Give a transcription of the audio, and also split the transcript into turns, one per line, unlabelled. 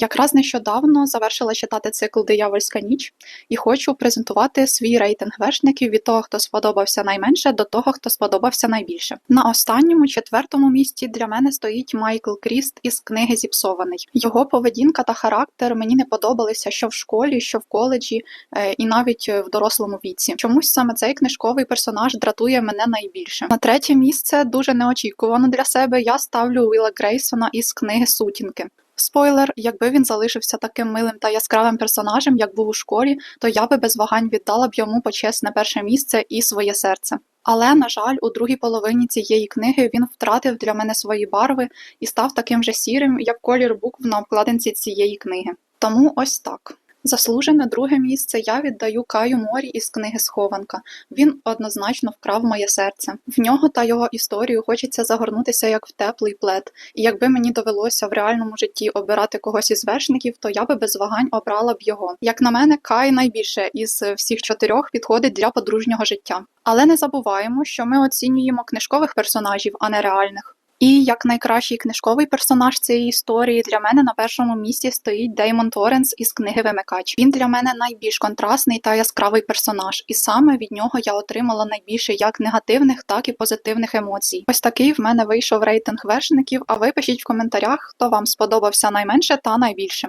Якраз нещодавно завершила читати цикл Диявольська ніч і хочу презентувати свій рейтинг вершників від того, хто сподобався найменше, до того, хто сподобався найбільше. На останньому четвертому місці для мене стоїть Майкл Кріст із книги Зіпсований. Його поведінка та характер мені не подобалися що в школі, що в коледжі, е, і навіть е, в дорослому віці. Чомусь саме цей книжковий персонаж дратує мене найбільше. На третє місце дуже неочікувано для себе. Я ставлю Уіла Грейсона із книги Сутінки. Спойлер, якби він залишився таким милим та яскравим персонажем, як був у школі, то я би без вагань віддала б йому почесне перше місце і своє серце. Але, на жаль, у другій половині цієї книги він втратив для мене свої барви і став таким же сірим, як колір букв на обкладинці цієї книги. Тому ось так. Заслужене друге місце я віддаю Каю Морі із книги Схованка. Він однозначно вкрав моє серце. В нього та його історію хочеться загорнутися як в теплий плед. І якби мені довелося в реальному житті обирати когось із вершників, то я би без вагань обрала б його. Як на мене, Кай найбільше із всіх чотирьох підходить для подружнього життя. Але не забуваємо, що ми оцінюємо книжкових персонажів, а не реальних. І як найкращий книжковий персонаж цієї історії для мене на першому місці стоїть Деймон Торренс із книги Вимикач. Він для мене найбільш контрастний та яскравий персонаж, і саме від нього я отримала найбільше як негативних, так і позитивних емоцій. Ось такий в мене вийшов рейтинг вершників. А ви пишіть в коментарях, хто вам сподобався найменше та найбільше.